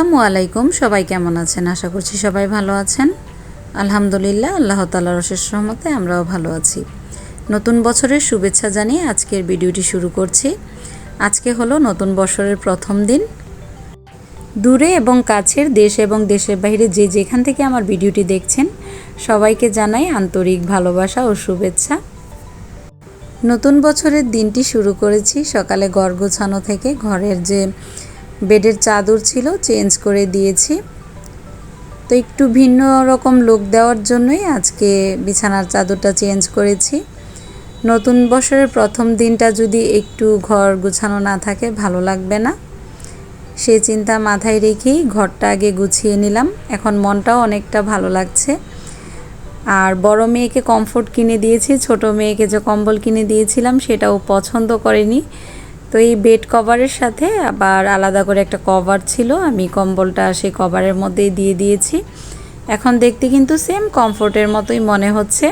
আসসালামু আলাইকুম। সবাই কেমন আছেন? আশা করছি সবাই ভালো আছেন। আলহামদুলিল্লাহ, আল্লাহ তালার অশেষ রহমতে আমরাও ভালো আছি। নতুন বছরের শুভেচ্ছা জানিয়ে আজকের ভিডিওটি শুরু করছি। আজকে হলো নতুন বছরের প্রথম দিন। দূরে এবং কাছের দেশ এবং দেশের বাইরে যে যেখান থেকে আমার ভিডিওটি দেখছেন, সবাইকে জানাই আন্তরিক ভালোবাসা ও শুভেচ্ছা। নতুন বছরের দিনটি শুরু করেছি সকালে ঘর গোছানো থেকে ঘরের যে বেডের চাদর ছিল, চেঞ্জ করে দিয়েছি। তো একটু ভিন্ন রকম লুক দেওয়ার জন্যই আজকে বিছানার চাদরটা চেঞ্জ করেছি। নতুন বছরের প্রথম দিনটা যদি একটু ঘর গুছানো না থাকে, ভালো লাগবে না। সেই চিন্তা মাথায় রেখেই ঘরটা আগে গুছিয়ে নিলাম। এখন মনটাও অনেকটা ভালো লাগছে। আর বড় মেয়েকে কমফোর্ট কিনে দিয়েছি, ছোট মেয়েকে যে কম্বল কিনে দিয়েছিলাম, সেটাও পছন্দ করেনি। তো এই বেড কভারের সাথে আবার আলাদা করে একটা কভার ছিল, আমি কম্বলটা সেই কভারের মধ্যেই দিয়ে দিয়েছি। এখন দেখতে কিন্তু সেম কমফোর্টের মতোই মনে হচ্ছে।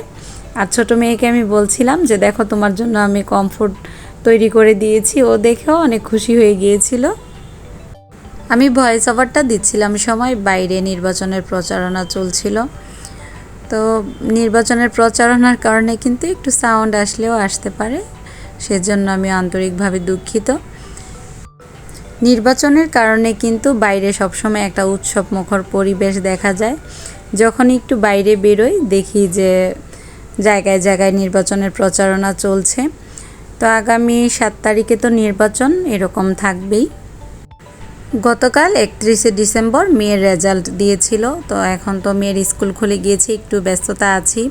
আর ছোটো মেয়েকে আমি বলছিলাম যে, দেখো, তোমার জন্য আমি কমফোর্ট তৈরি করে দিয়েছি। ও দেখেও অনেক খুশি হয়ে গিয়েছিল। আমি ভয়েস ওভারটা দিচ্ছিলাম, সময় বাইরে নির্বাচনের প্রচারণা চলছিল। তো নির্বাচনের প্রচারণার কারণে কিন্তু একটু সাউন্ড আসলেও আসতে পারে। সেজন্য আমি আন্তরিকভাবে দুঃখিত। নির্বাচনের কারণে কিন্তু বাইরে সবসময় একটা উৎসব মুখর পরিবেশ দেখা যায়। যখন একটু বাইরে বেরোই, দেখি যে জায়গায় জায়গায় নির্বাচনের প্রচারণা চলছে। তো আগামী সাত তারিখে তো নির্বাচন এরকম থাকবেই। গতকাল একত্রিশে ডিসেম্বর মেয়ের রেজাল্ট দিয়েছিল। তো এখন তো মেয়ের স্কুল খুলে গিয়েছে, একটু ব্যস্ততা আছি।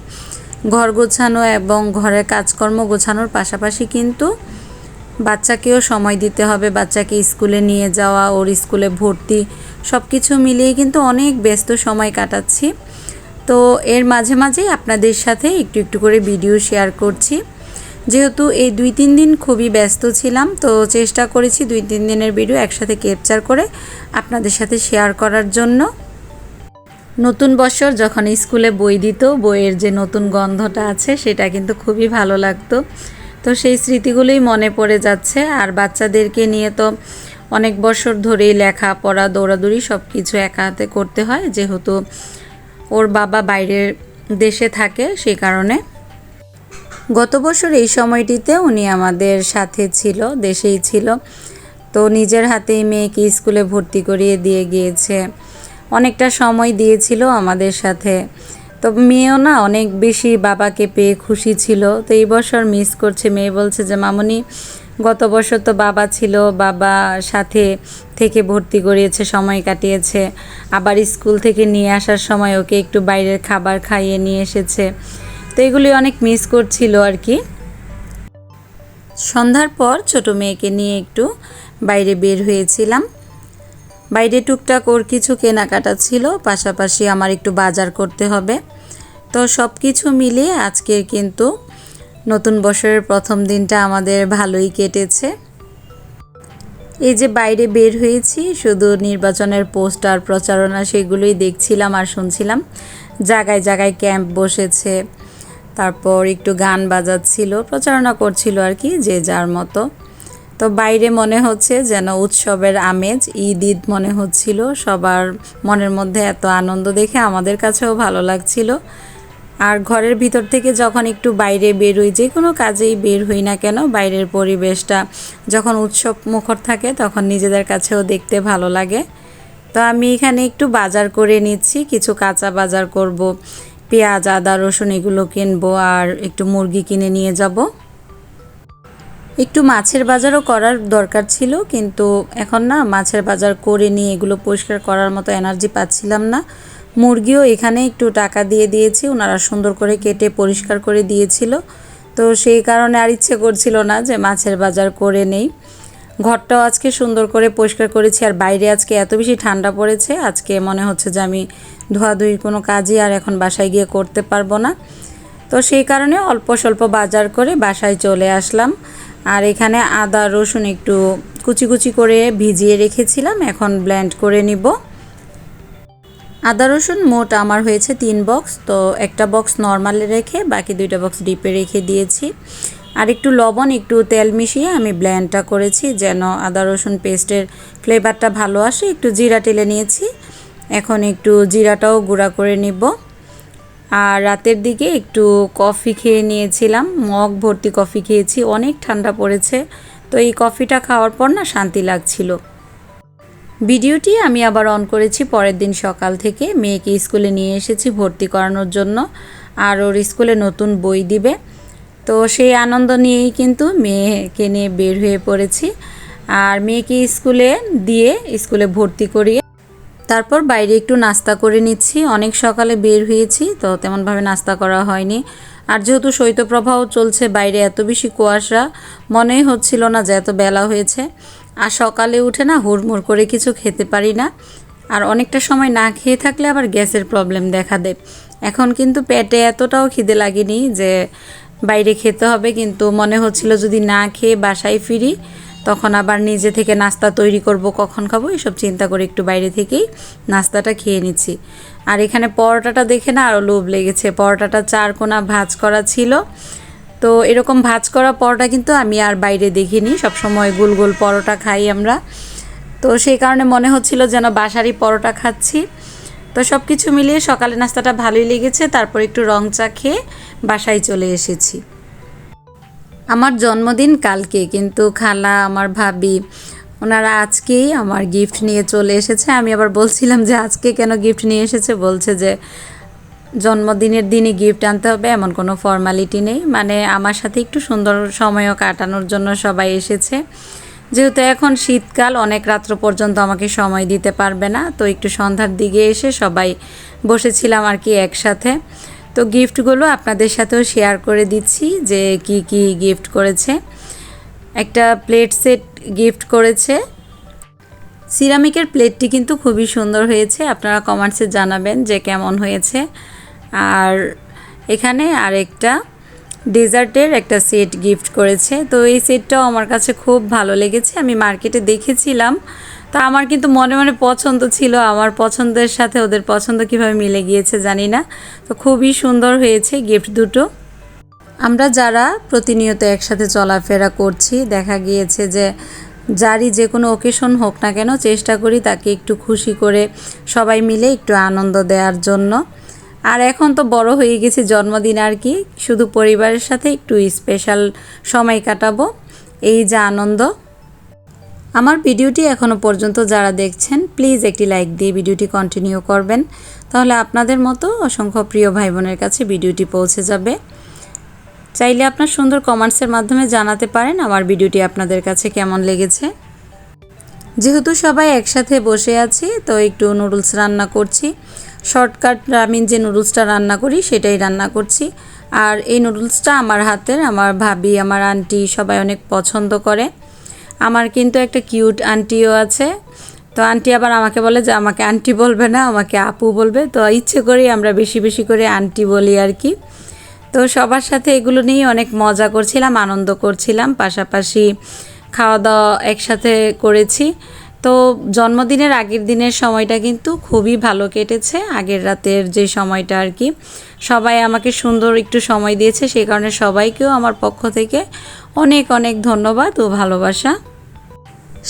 ঘর গোছানো এবং ঘরের কাজকর্ম গোছানোর পাশাপাশি কিন্তু বাচ্চাকেও সময় দিতে হবে। বাচ্চাকে স্কুলে নিয়ে যাওয়া, ওর স্কুলে ভর্তি সব কিছু মিলিয়ে কিন্তু অনেক ব্যস্ত সময় কাটাচ্ছি। তো এর মাঝে মাঝেই আপনাদের সাথে একটু একটু করে ভিডিও শেয়ার করছি। যেহেতু এই দুই তিন দিন খুবই ব্যস্ত ছিলাম, তো চেষ্টা করেছি দুই তিন দিনের ভিডিও একসাথে ক্যাপচার করে আপনাদের সাথে শেয়ার করার জন্য। নতুন বছর যখন স্কুলে বই দিত, বইয়ের যে নতুন গন্ধটা আছে সেটা কিন্তু খুবই ভালো লাগতো। তো সেই স্মৃতিগুলোই মনে পড়ে যাচ্ছে। আর বাচ্চাদেরকে নিয়ে তো অনেক বছর ধরেই লেখা, পড়া, দৌড়াদৌড়ি সব কিছু একা হাতে করতে হয়। যেহেতু ওর বাবা বাইরের দেশে থাকে সেই কারণে। গত বছর এই সময়টিতে উনি আমাদের সাথে ছিল, দেশেই ছিল। তো নিজের হাতেই মেয়েকে স্কুলে ভর্তি করিয়ে দিয়ে গিয়েছে। অনেকটা সময় দিয়েছিল আমাদের সাথে। তো মেয়েও না অনেক বেশি বাবাকে পেয়ে খুশি ছিল। তো এই বছর মিস করছে। মেয়ে বলছে যে, মামনি, গত বছর তো বাবা ছিল, বাবা সাথে থেকে ভর্তি করিয়েছে, সময় কাটিয়েছে। আবার স্কুল থেকে নিয়ে আসার সময় ওকে একটু বাইরের খাবার খাইয়ে নিয়ে এসেছে। তো এগুলি অনেক মিস করছিল আর কি। সন্ধ্যার পর ছোট মেয়েকে নিয়ে একটু বাইরে বের হয়েছিলাম। বাইরে টুকটাক ওর কিছু কেনাকাটা ছিল, পাশাপাশি আমার একটু বাজার করতে হবে। তো সব কিছু মিলিয়ে আজকের কিন্তু নতুন বছরের প্রথম দিনটা আমাদের ভালোই কেটেছে। এই যে বাইরে বের হয়েছি, শুধু নির্বাচনের পোস্টার, প্রচারণা সেগুলোই দেখছিলাম আর শুনছিলাম। জায়গায় জায়গায় ক্যাম্প বসেছে, তারপর একটু গান বাজাচ্ছিল, প্রচারণা করছিল আর কি, যে যার মতো। তো বাইরে মনে হচ্ছে যেন উৎসবের আমেজ, ঈদ ঈদ মনে হচ্ছিল, সবার মনের মধ্যে এত আনন্দ দেখে আমাদের কাছেও ভালো লাগছিল। আর ঘরের ভিতর থেকে যখন একটু বাইরে বেরোই, যে কোনো কাজেই বের হই না কেন, বাইরের পরিবেশটা যখন উৎসব মুখর থাকে তখন নিজেদের কাছেও দেখতে ভালো লাগে। তো আমি এখানে একটু বাজার করে নিচ্ছি, কিছু কাঁচা বাজার করব, পেঁয়াজ, আদা, রসুন এগুলো কিনবো আর একটু মুরগি কিনে নিয়ে যাব। একটু মাছের বাজারও করার দরকার ছিল, কিন্তু এখন না মাছের বাজার করে নিয়ে এগুলো পরিষ্কার করার মতো এনার্জি পাচ্ছিলাম না। মুরগিও এখানে একটু টাকা দিয়ে দিয়েছি, ওনারা সুন্দর করে কেটে পরিষ্কার করে দিয়েছিল। তো সেই কারণে আর ইচ্ছে করছিল না যে মাছের বাজার করে নেই। ঘরটাও আজকে সুন্দর করে পরিষ্কার করেছি, আর বাইরে আজকে এত বেশি ঠান্ডা পড়েছে, আজকে মনে হচ্ছে যে আমি ধোয়াধুয়ির কোনো কাজই আর এখন বাসায় গিয়ে করতে পারব না। তো সেই কারণে অল্প স্বল্প বাজার করে বাসায় চলে আসলাম। আর এখানে আদা, রসুন একটু কুচি কুচি করে ভিজিয়ে রেখেছিলাম, এখন ব্লেন্ড করে নিব। আদা, রসুন মোট আমার হয়েছে তিন বক্স তো একটা বক্স নর্মালে রেখে বাকি দুইটা বক্স ডিপে রেখে দিয়েছি। আর একটু লবণ, একটু তেল মিশিয়ে আমি ব্ল্যান্ডটা করেছি, যেন আদা, রসুন পেস্টের ফ্লেভারটা ভালো আসে। একটু জিরা টেলে নিয়েছি, এখন একটু জিরাটাও গুঁড়া করে নিব। আর রাতের দিকে একটু কফি খেয়ে নিয়েছিলাম। মগ ভর্তি কফি খেয়েছি, অনেক ঠান্ডা পড়েছে। তো এই কফিটা খাওয়ার পর না শান্তি লাগছিল। ভিডিওটি আমি আবার অন করেছি পরের দিন সকাল থেকে। মেয়েকে স্কুলে নিয়ে এসেছি ভর্তি করানোর জন্য। আর ওর স্কুলে নতুন বই দিবে। তো সেই আনন্দ নিয়েই কিন্তু মেয়েকে নিয়ে বের হয়ে পড়েছি। আর মেয়েকে স্কুলে দিয়ে স্কুলে ভর্তি করিয়ে তারপর বাইরে একটু নাস্তা করে নিচ্ছি। অনেক সকালে বের হয়েছি, তো তেমনভাবে নাস্তা করা হয়নি। আর যেহেতু শৈত্যপ্রবাহ চলছে, বাইরে এত বেশি কুয়াশা মনেই হচ্ছিল না যে এত বেলা হয়েছে। আর সকালে উঠে না হুড়মুড় করে কিছু খেতে পারি না। আর অনেকটা সময় না খেয়ে থাকলে আবার গ্যাসের প্রবলেম দেখা দেয়। এখন কিন্তু পেটে এতটাও খিদে লাগেনি যে বাইরে খেতে হবে, কিন্তু মনে হচ্ছিল যদি না খেয়ে বাসায় ফিরি তখন আবার নিজে থেকে নাস্তা তৈরি করব, কখন খাব, এসব চিন্তা করে একটু বাইরে থেকেই নাস্তাটা খেয়ে নিচ্ছি। আর এখানে পরোটাটা দেখে না আরও লোভ লেগেছে। পরোটাটা চার কোনা ভাজ করা ছিল। তো এরকম ভাজ করা পরোটা কিন্তু আমি আর বাইরে দেখিনি। সবসময় গোল গোল পরোটা খাই আমরা। তো সেই কারণে মনে হচ্ছিল যেন বাসারই পরোটা খাচ্ছি। তো সব কিছু মিলিয়ে সকালে নাস্তাটা ভালোই লেগেছে। তারপর একটু রং চা খেয়ে বাসায় চলে এসেছি। আমার জন্মদিন কালকে, কিন্তু খালা, আমার ভাবি, ওনারা আজকেই আমার গিফট নিয়ে চলে এসেছে। আমি আবার বলছিলাম যে, আজকে কেন গিফট নিয়ে এসেছে? বলছে যে, জন্মদিনের দিনই গিফট আনতে হবে, এমন কোনো ফর্মালিটি নেই। মানে আমার সাথে একটু সুন্দর সময়ও কাটানোর জন্য সবাই এসেছে। যেহেতু এখন শীতকাল, অনেক রাত্র পর্যন্ত আমাকে সময় দিতে পারবে না। তো একটু সন্ধ্যার দিকে এসে সবাই বসেছিলাম আর কি একসাথে। তো গিফটগুলো আপনাদের সাথেও শেয়ার করে দিচ্ছি যে কি কি গিফট করেছে। একটা প্লেট সেট গিফট করেছে। সিরামিকের প্লেটটি কিন্তু খুবই সুন্দর হয়েছে, আপনারা কমেন্টসে জানাবেন যে কেমন হয়েছে। আর এখানে আরেকটা ডেজার্টের একটা সেট গিফট করেছে। তো এই সেটটাও আমার কাছে খুব ভালো লেগেছে, আমি মার্কেটে দেখেছিলাম। তা আমার কিন্তু মনে মনে পছন্দ ছিল। আমার পছন্দের সাথে ওদের পছন্দ কীভাবে মিলে গিয়েছে জানি না। তো খুবই সুন্দর হয়েছে গিফট দুটো। আমরা যারা প্রতিনিয়ত একসাথে চলাফেরা করছি, দেখা গিয়েছে যে যারই যে কোনো ওকেশন হোক না কেন চেষ্টা করি তাকে একটু খুশি করে সবাই মিলে একটু আনন্দ দেওয়ার জন্য। আর এখন তো বড় হয়ে গেছি জন্মদিন আর কি, শুধু পরিবারের সাথে একটু স্পেশাল সময় কাটাবো। এই যে আনন্দ। আমার ভিডিওটি এখনও পর্যন্ত যারা দেখছেন প্লিজ একটি লাইক দিয়ে ভিডিওটি কন্টিনিউ করবেন। তাহলে আপনাদের মতো অসংখ্য প্রিয় ভাই বোনের কাছে ভিডিওটি পৌঁছে যাবে। চাইলে আপনার সুন্দর কমেন্টসের মাধ্যমে জানাতে পারেন আমার ভিডিওটি আপনাদের কাছে কেমন লেগেছে। যেহেতু সবাই একসাথে বসে আছি, তো একটু নুডলস রান্না করছি। শর্টকাট আমি যে নুডলসটা রান্না করি, সেটাই রান্না করছি। আর এই নুডলসটা আমার হাতের, আমার ভাবি, আমার আন্টি সবাই অনেক পছন্দ করে। আমার কিন্তু একটা কিউট আন্টিও আছে। তো আন্টি আবার আমাকে বলে যে, আমাকে আন্টি বলবে না, আমাকে আপু বলবে। তো ইচ্ছে করি আমরা বেশি বেশি করে আন্টি বলি আর কি। তো সবার সাথে এগুলো নিয়েই অনেক মজা করছিলাম, আনন্দ করছিলাম। পাশাপাশি খাওয়া দাওয়া একসাথে করেছি। তো জন্মদিনের আগের দিনের সময়টা কিন্তু খুবই ভালো কেটেছে। আগের রাতের যে সময়টা আর কি, সবাই আমাকে সুন্দর একটু সময় দিয়েছে, সেই কারণে সবাইকেও আমার পক্ষ থেকে অনেক অনেক ধন্যবাদ ও ভালোবাসা।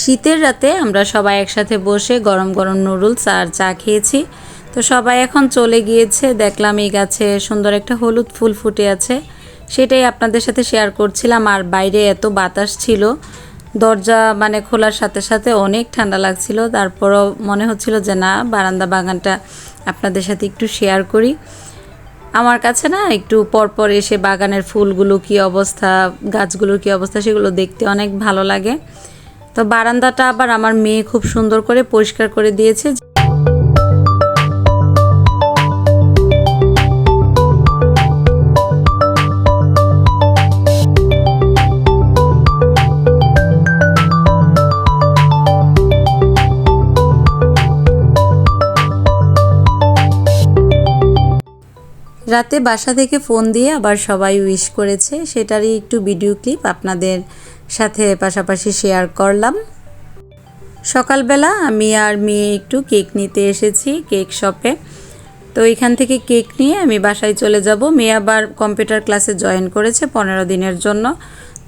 শীতের রাতে আমরা সবাই একসাথে বসে গরম গরম নুডলস আর চা খেয়েছি। তো সবাই এখন চলে গিয়েছে, দেখলাম এই গাছে সুন্দর একটা হলুদ ফুল ফুটে আছে। সেটাই আপনাদের সাথে শেয়ার করছিলাম, আর বাইরে এত বাতাস ছিল। দরজা মানে খোলার সাথে সাথে অনেক ঠান্ডা লাগছিল। তারপরও মনে হচ্ছিল যে না, বারান্দা বাগানটা আপনাদের সাথে একটু শেয়ার করি। আমার কাছে না একটু পরপর এসে বাগানের ফুলগুলো কি অবস্থা, গাছগুলোর কি অবস্থা সেগুলো দেখতে অনেক ভালো লাগে। তো বারান্দাটা আবার আমার মেয়ে খুব সুন্দর করে পরিষ্কার করে দিয়েছে রাতে বাসা থেকে ফোন দিয়ে আবার সবাই উইশ করেছে। সেটারই একটু ভিডিও ক্লিপ আপনাদের সাথে পাশাপাশি শেয়ার করলাম। সকালবেলা আমি আর মেয়ে একটু কেক নিতে এসেছি কেক শপে তো এখান থেকে কেক নিয়ে আমি বাসায় চলে যাব। মেয়ে আবার কম্পিউটার ক্লাসে জয়েন করেছে পনেরো দিনের জন্য।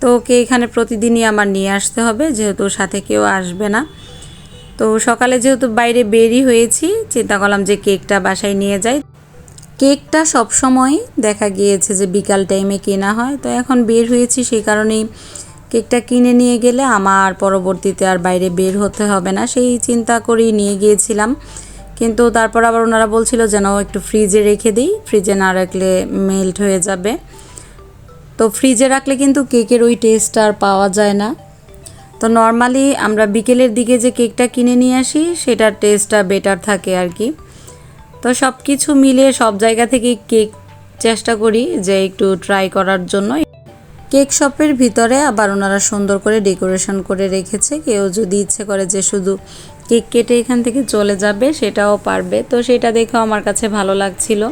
তো ওকে এখানে প্রতিদিনই আমার নিয়ে আসতে হবে, যেহেতু সাথে কেউ আসবে না। তো সকালে যেহেতু বাইরে বেরই হয়েছি, চিন্তা করলাম যে কেকটা বাসায় নিয়ে যাই। কেকটা সব সময় দেখা গিয়েছে যে বিকাল টাইমে কেনা হয়। তো এখন বের হয়েছি, সেই কারণেই কেকটা কিনে নিয়ে গেলে আমার পরবর্তীতে আর বাইরে বের হতে হবে না। সেই চিন্তা করেই নিয়ে গিয়েছিলাম। কিন্তু তারপর আবার ওনারা বলছিল যেন একটু ফ্রিজে রেখে দিই। ফ্রিজে না রাখলে মেল্ট হয়ে যাবে। তো ফ্রিজে রাখলে কিন্তু কেকের ওই টেস্ট আর পাওয়া যায় না। তো নর্মালি আমরা বিকেলের দিকে যে কেকটা কিনে নিয়ে আসি, সেটার টেস্টটা বেটার থাকে আর কি। তো সব কিছু মিলিয়ে সব জায়গা থেকে কেক চেষ্টা করি যে একটু ট্রাই করার জন্য। কেক শপের ভিতরে আবার ওনারা সুন্দর করে ডেকোরেশন করে রেখেছে। কেউ যদি ইচ্ছে করে যে শুধু কেক কেটে এখান থেকে চলে যাবে, সেটাও পারবে। তো সেটা দেখেও আমার কাছে ভালো লাগছিল।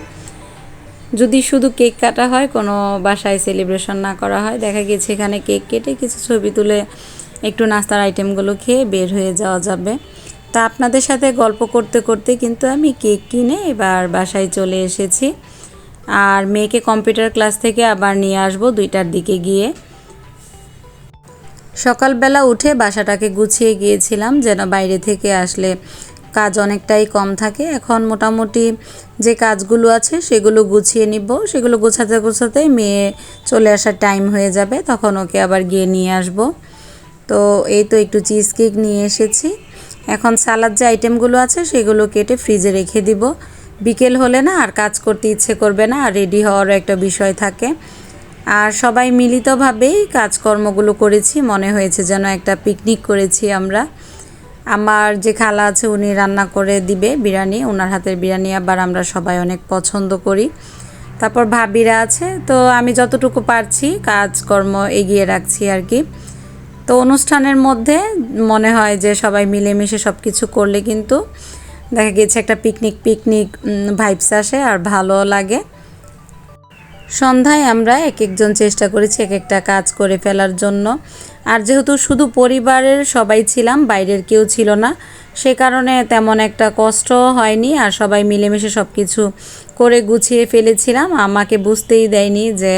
যদি শুধু কেক কাটা হয়, কোনো বাসায় সেলিব্রেশন না করা হয়, দেখা গেছে এখানে কেক কেটে কিছু ছবি তুলে একটু নাস্তার আইটেমগুলো খেয়ে বের হয়ে যাওয়া যাবে। তা আপনাদের সাথে গল্প করতে করতে কিন্তু আমি কেক কিনে এবার বাসায় চলে এসেছি। আর মেয়েকে কম্পিউটার ক্লাস থেকে আবার নিয়ে আসব দুইটার দিকে গিয়ে। সকালবেলা উঠে বাসাটাকে গুছিয়ে গিয়েছিলাম যেন বাইরে থেকে আসলে কাজ অনেকটাই কম থাকে। এখন মোটামুটি যে কাজগুলো আছে সেগুলো গুছিয়ে নিব। সেগুলো গোছাতে গোছাতে মেয়ে চলে আসার টাইম হয়ে যাবে, তখন ওকে আবার গিয়ে নিয়ে আসব। তো এই তো একটু চিজ কেক নিয়ে এসেছি। এখন সালাদ যে আইটেমগুলো আছে সেগুলো কেটে ফ্রিজে রেখে দিব। বিকেল হলে না আর কাজ করতে ইচ্ছে করবে না, আর রেডি হওয়ারও একটা বিষয় থাকে। আর সবাই মিলিতভাবেই কাজকর্মগুলো করেছি, মনে হয়েছে যেন একটা পিকনিক করেছি আমরা। আমার যে খালা আছে উনি রান্না করে দিবে বিরিয়ানি ওনার হাতের বিরিয়ানি আবার আমরা সবাই অনেক পছন্দ করি। তারপর ভাবিরা আছে, তো আমি যতটুকু পারছি কাজকর্ম এগিয়ে রাখছি আর কি। তো অনুষ্ঠানের মধ্যে মনে হয় যে সবাই মিলেমিশে সব কিছু করলে কিন্তু দেখা গেছে একটা পিকনিক পিকনিক ভাইবস আসে আর ভালো লাগে। সন্ধ্যায় আমরা এক একজন চেষ্টা করেছি এক একটা কাজ করে ফেলার জন্য। আর যেহেতু শুধু পরিবারের সবাই ছিলাম, বাইরের কেউ ছিল না, সে কারণে তেমন একটা কষ্ট হয়নি আর সবাই মিলেমিশে সব কিছু করে গুছিয়ে ফেলেছিলাম। আমাকে বুঝতেই দেয়নি যে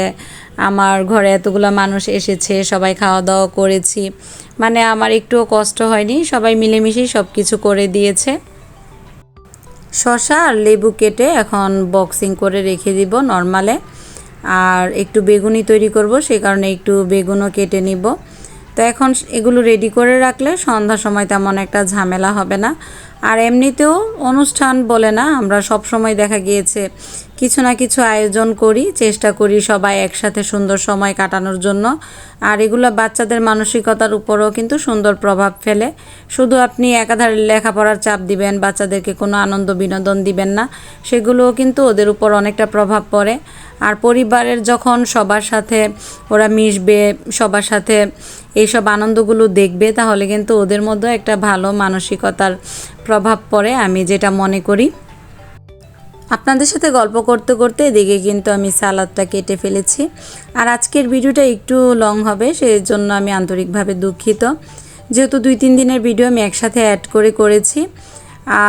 আমার ঘরে এতগুলো মানুষ এসেছে, সবাই খাওয়া দাওয়া করেছি। মানে আমার একটুও কষ্ট হয়নি, সবাই মিলেমিশেই সব কিছু করে দিয়েছে। শশা আর লেবু কেটে এখন বক্সিং করে রেখে দিব নর্মালে। আর একটু বেগুনি তৈরি করব সেই কারণে একটু বেগুনও কেটে নিব। তো এখন এগুলো রেডি করে রাখলে সন্ধ্যার সময় তেমন একটা ঝামেলা হবে না। আর এমনিতেও অনুষ্ঠান বলে না, আমরা সব সময় দেখা গিয়েছে, কিছু না কিছু আয়োজন করি, চেষ্টা করি সবাই একসাথে সুন্দর সময় কাটানোর জন্য। আর এগুলো বাচ্চাদের মানসিকতার উপরও কিন্তু সুন্দর প্রভাব ফেলে। শুধু আপনি একাধারে লেখাপড়ার চাপ দিবেন, বাচ্চাদেরকে কোনো আনন্দ বিনোদন দিবেন না, সেগুলোও কিন্তু ওদের উপর অনেকটা প্রভাব পড়ে। আর পরিবারের যখন সবার সাথে ওরা মিশবে, সবার সাথে এইসব আনন্দগুলো দেখবে, তাহলে কিন্তু ওদের মধ্যে একটা ভালো মানসিকতার প্রভাব পড়ে, আমি যেটা মনে করি। আপনাদের সাথে গল্প করতে করতে এদিকে কিন্তু আমি সালাদটা কেটে ফেলেছি। আর আজকের ভিডিওটা একটু লং হবে সেই জন্য আমি আন্তরিকভাবে দুঃখিত। যেহেতু দুই তিন দিনের ভিডিও আমি একসাথে অ্যাড করে করেছি,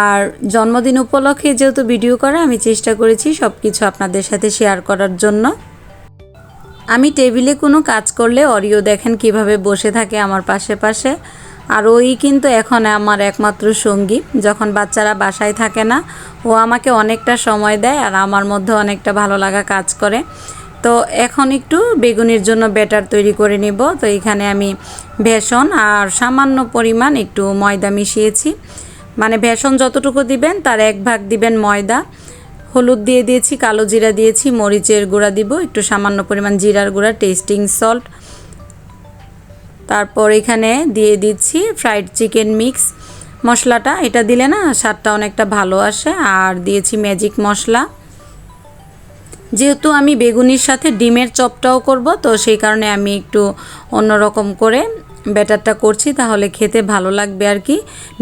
আর জন্মদিন উপলক্ষে যেহেতু ভিডিও করা, আমি চেষ্টা করেছি সব কিছু আপনাদের সাথে শেয়ার করার জন্য। আমি টেবিলে কোনো কাজ করলে অরিও দেখেন কীভাবে বসে থাকে আমার পাশে পাশে। আর ওই কিন্তু এখন আমার একমাত্র সঙ্গী। যখন বাচ্চারা বাসায় থাকে না, ও আমাকে অনেকটা সময় দেয় আর আমার মধ্যে অনেকটা ভালো লাগা কাজ করে। তো এখন একটু বেগুনির জন্য ব্যাটার তৈরি করে নিব। তো এখানে আমি ভেষণ আর সামান্য পরিমাণ একটু ময়দা মিশিয়েছি। মানে ভেষণ যতটুকু দিবেন, তার এক ভাগ দিবেন ময়দা। হলুদ দিয়ে দিয়েছি, কালো জিরা দিয়েছি, মরিচের গুঁড়া দিব, একটু সামান্য পরিমাণ জিরার গুঁড়া, টেস্টিং সল্ট। তারপর এখানে দিয়ে দিচ্ছি ফ্রাইড চিকেন মিক্স মশলাটা, এটা দিলে না স্বাদটা অনেকটা ভালো আসে। আর দিয়েছি ম্যাজিক মশলা। যেহেতু আমি বেগুনির সাথে ডিমের চপটাও করব, তো সেই কারণে আমি একটু অন্যরকম করে ব্যাটারটা করছি, তাহলে খেতে ভালো লাগবে আর কি।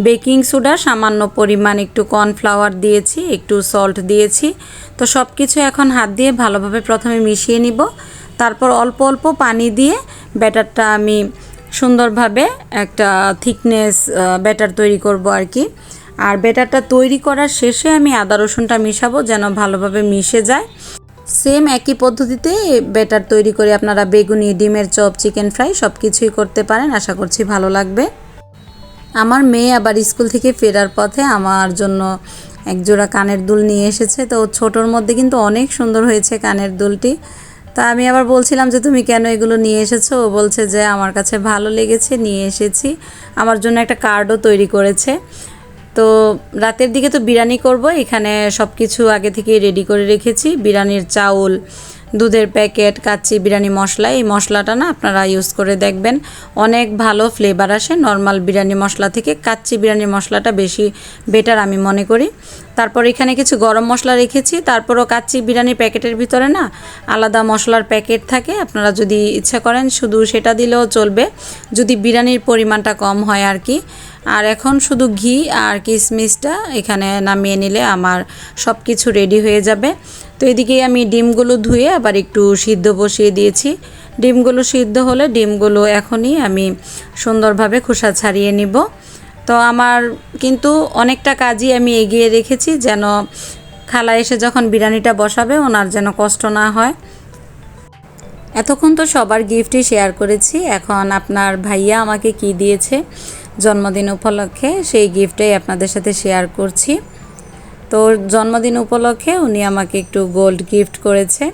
বেকিং সোডা, সামান্য পরিমাণ একটু কর্নফ্লাওয়ার দিয়েছি, একটু সল্ট দিয়েছি। তো সব কিছু এখন হাত দিয়ে ভালোভাবে প্রথমে মিশিয়ে নিব। তারপর অল্প অল্প পানি দিয়ে ব্যাটারটা আমি সুন্দরভাবে একটা থিকনেস ব্যাটার তৈরি করব আর কি। আর বেটারটা তৈরি করার শেষে আমি আদা রসুনটা মিশাবো যেন ভালোভাবে মিশে যায়। সেম একই পদ্ধতিতে বেটার তৈরি করে আপনারা বেগুনি, ডিমের চপ চিকেন ফ্রাই সব কিছুই করতে পারেন, আশা করছি ভালো লাগবে। আমার মেয়ে আবার স্কুল থেকে ফেরার পথে আমার জন্য এক জোড়া কানের দুল নিয়ে এসেছে। তো ছোটোর মধ্যে কিন্তু অনেক সুন্দর হয়েছে কানের দুলটি। তা আমি আবার বলছিলাম যে, তুমি কেন এগুলো নিয়ে এসেছ? ও বলছে যে, আমার কাছে ভালো লেগেছে, নিয়ে এসেছি। আমার জন্য একটা কার্ডও তৈরি করেছে। তো রাতের দিকে তো বিরিয়ানি করব। এখানে সব কিছু আগে থেকেই রেডি করে রেখেছি। বিরিয়ানির চাউল দুধের প্যাকেট, কাচ্চি, বিরিয়ানি, মশলা। এই মশলাটা না আপনারা ইউজ করে দেখবেন। অনেক ভালো ফ্লেভার আসে নর্মাল বিরিয়ানি মশলা থেকে। কাচ্চি বিরিয়ানি মশলাটা বেশি বেটার আমি মনে করি। তারপর এখানে কিছু গরম মশলা রেখেছি। তারপরও কাচ্চি বিরিয়ানি প্যাকেটের ভিতরে না আলাদা মশলার প্যাকেট থাকে। আপনারা যদি ইচ্ছা করেন শুধু সেটা দিলেও চলবে। যদি বিরিয়ানির পরিমাণটা কম হয় আর কি। আর এখন শুধু ঘি আর কিশমিশটা এখানে নামিয়ে নিলে আমার সব কিছু রেডি হয়ে যাবে। তো এদিকে আমি ডিমগুলো ধুয়ে আবার একটু সিদ্ধ বসিয়ে দিয়েছি। ডিমগুলো সিদ্ধ হলে ডিমগুলো এখনই আমি সুন্দরভাবে খোসা ছাড়িয়ে নিব। তো আমার কিন্তু অনেকটা কাজই আমি এগিয়ে রেখেছি যেন খালা এসে যখন বিরিয়ানিটা বসাবে ওনার যেন কষ্ট না হয়। এতক্ষণ তো সবার গিফটই শেয়ার করেছি। এখন আপনার ভাইয়া আমাকে কি দিয়েছে জন্মদিন উপলক্ষে সেই গিফটটাই আপনাদের সাথে শেয়ার করছি। তো জন্মদিন উপলক্ষে উনি আমাকে একটু গোল্ড গিফট করেছে।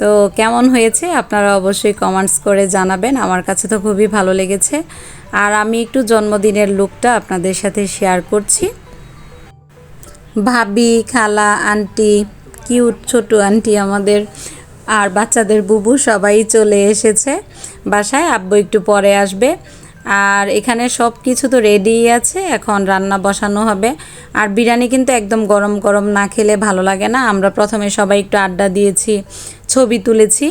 তো কেমন হয়েছে? আপনারা অবশ্যই কমেন্টস করে জানাবেন। আমার কাছে তো খুবই ভালো লেগেছে। আর আমি একটু জন্মদিনের লুকটা আপনাদের সাথে শেয়ার করছি। ভাবি, খালা, আন্টি কিউট ছোট আন্টি আমাদের আর বাচ্চাদের বুবু সবাই চলে এসেছে। বাসায় আব্বু একটু পরে আসবে। আর এখানে সব কিছু তো রেডি আছে, এখন রান্না বসানো হবে। আর বিরিয়ানি কিন্তু একদম গরম গরম না খেলে ভালো লাগে না। আমরা প্রথমে সবাই একটু আড্ডা দিয়েছি, ছবি তুলেছি,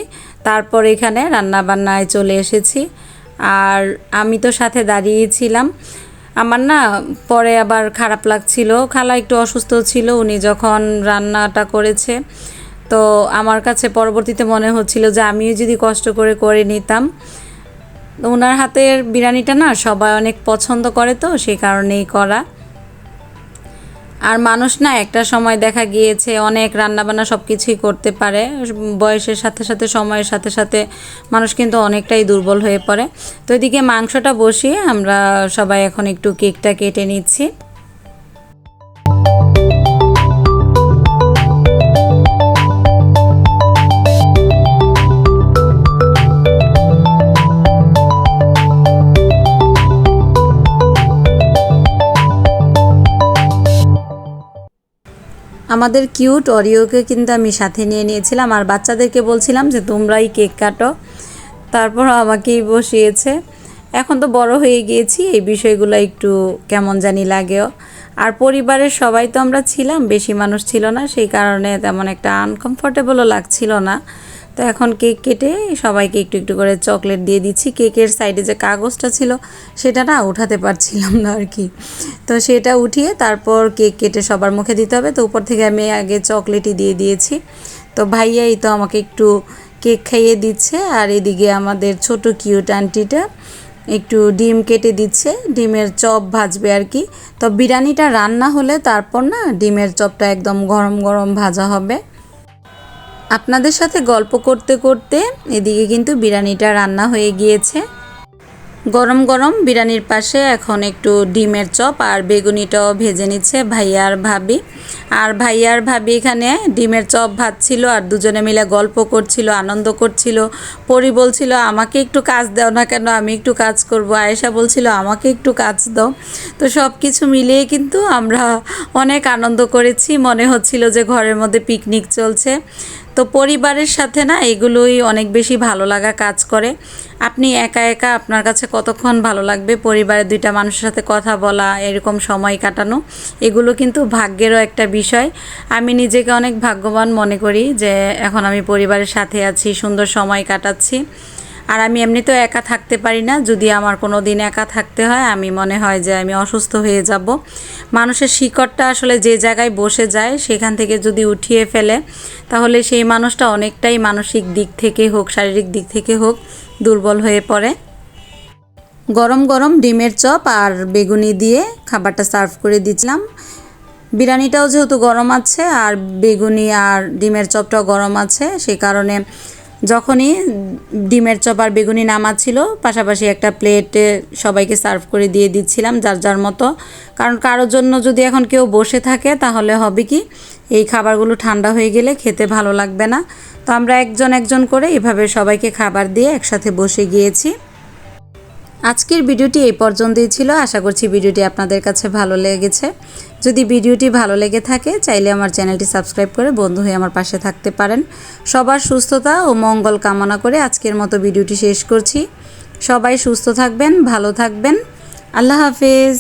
তারপর এখানে রান্না বান্নায় চলে এসেছি। আর আমি তো সাথে দাঁড়িয়েছিলাম আমার না পরে আবার খারাপ লাগছিল, খালা একটু অসুস্থ ছিল, উনি যখন রান্নাটা করেছে। তো আমার কাছে পরবর্তীতে মনে হচ্ছিল যে আমিও যদি কষ্ট করে করে নিতাম ওনার হাতের বিরিয়ানিটা না সবাই অনেক পছন্দ করে তো, সেই কারণেই করা। আর মানুষ না একটা সময় দেখা গিয়েছে অনেক রান্নাবান্না সব কিছুই করতে পারে, বয়সের সাথে সাথে, সময়ের সাথে সাথে মানুষ কিন্তু অনেকটাই দুর্বল হয়ে পড়ে। তো এদিকে মাংসটা বসিয়ে আমরা সবাই এখন একটু কেকটা কেটে নিচ্ছি। আমাদের কিউট অরিওকে কিন্তু আমি সাথে নিয়ে নিয়েছিলাম আর বাচ্চাদেরকে বলছিলাম যে, তোমরাই কেক কাটো। তারপর আমাকেই বসিয়েছে। এখন তো বড় হয়ে গিয়েছি, এই বিষয়গুলো একটু কেমন জানি লাগেও। আর পরিবারের সবাই তো আমরা ছিলাম, বেশি মানুষ ছিল না, সেই কারণে তেমন একটা আনকমফোর্টেবলও লাগছিল না। তো এখন কেক কেটে সবাইকে একটু একটু করে চকলেট দিয়ে দিচ্ছি। কেকের সাইডে যে কাগজটা ছিল, সেটা না উঠাতে পারছিলাম না আর কি। তো সেটা উঠিয়ে তারপর কেক কেটে সবার মুখে দিতে হবে। তো উপর থেকে আমি আগে চকলেটই দিয়ে দিয়েছি। তো ভাইয়াই তো আমাকে একটু কেক খাইয়ে দিচ্ছে আর এদিকে আমাদের ছোট কিউট আন্টিটা একটু ডিম কেটে দিচ্ছে। ডিমের চপ ভাজবে আর কি। তো বিরিয়ানিটা রান্না হলে তারপর না ডিমের চপটা একদম গরম গরম ভাজা হবে। আপনাদের সাথে গল্প করতে করতে এদিকে কিন্তু বিরিয়ানিটা রান্না হয়ে গিয়েছে। গরম গরম বিরিয়ানির পাশে এখন একটু ডিমের চপ আর বেগুনিটাও ভেজে নিচ্ছে ভাইয়ার ভাবি। আর ভাইয়ার ভাবি এখানে ডিমের চপ ভাজছিল আর দুজনে মিলে গল্প করছিল, আনন্দ করছিল। পরি বলছিল, আমাকে একটু কাজ দাও না কেন? আমি একটু কাজ করব। আয়েশা বলছিল, আমাকে একটু কাজ দাও। তো সব কিছু মিলিয়ে কিন্তু আমরা অনেক আনন্দ করেছি। মনে হচ্ছিল যে ঘরের মধ্যে পিকনিক চলছে। তো পরিবারের সাথে না এগুলোই অনেক বেশি ভালো লাগা কাজ করে। আপনি একা একা আপনার কাছে কতক্ষণ ভালো লাগবে? পরিবারের দুইটা মানুষের সাথে কথা বলা, এরকম সময় কাটানো, এগুলো কিন্তু ভাগ্যেরও একটা বিষয়। আমি নিজেকে অনেক ভাগ্যবান মনে করি যে এখন আমি পরিবারের সাথে আছি, সুন্দর সময় কাটাচ্ছি। আর আমি এমনিতেও একা থাকতে পারি না। যদি আমার কোনো দিন একা থাকতে হয়, আমি মনে হয় যে আমি অসুস্থ হয়ে যাব। মানুষের শিকড়টা আসলে যে জায়গায় বসে যায়, সেখান থেকে যদি উঠিয়ে ফেলে, তাহলে সেই মানুষটা অনেকটাই মানসিক দিক থেকে হোক, শারীরিক দিক থেকে হোক, দুর্বল হয়ে পড়ে। গরম গরম ডিমের চপ আর বেগুনি দিয়ে খাবারটা সার্ভ করে দিচ্ছিলাম। বিরিয়ানিটাও যেহেতু গরম আছে, আর বেগুনি আর ডিমের চপটাও গরম আছে সেই কারণে যখনই ডিমের চপ আর বেগুনি নামাচ্ছিল, পাশাপাশি একটা প্লেটে সবাইকে সার্ভ করে দিয়ে দিচ্ছিলাম যার যার মতো। কারণ কারোর জন্য যদি এখন কেউ বসে থাকে, তাহলে হবে কি, এই খাবারগুলো ঠান্ডা হয়ে গেলে খেতে ভালো লাগবে না। তো আমরা একজন একজন করে এভাবে সবাইকে খাবার দিয়ে একসাথে বসে গিয়েছি। আজকের ভিডিওটি এই পর্যন্তই ছিল। আশা করছি ভিডিওটি আপনাদের কাছে ভালো লেগেছে। যদি ভিডিওটি ভালো লেগে থাকে, চাইলে আমার চ্যানেলটি সাবস্ক্রাইব করে বন্ধু হয়ে আমার পাশে থাকতে পারেন। সবার সুস্থতা ও মঙ্গল কামনা করে আজকের মতো ভিডিওটি শেষ করছি। সবাই সুস্থ থাকবেন, ভালো থাকবেন। আল্লাহ হাফেজ।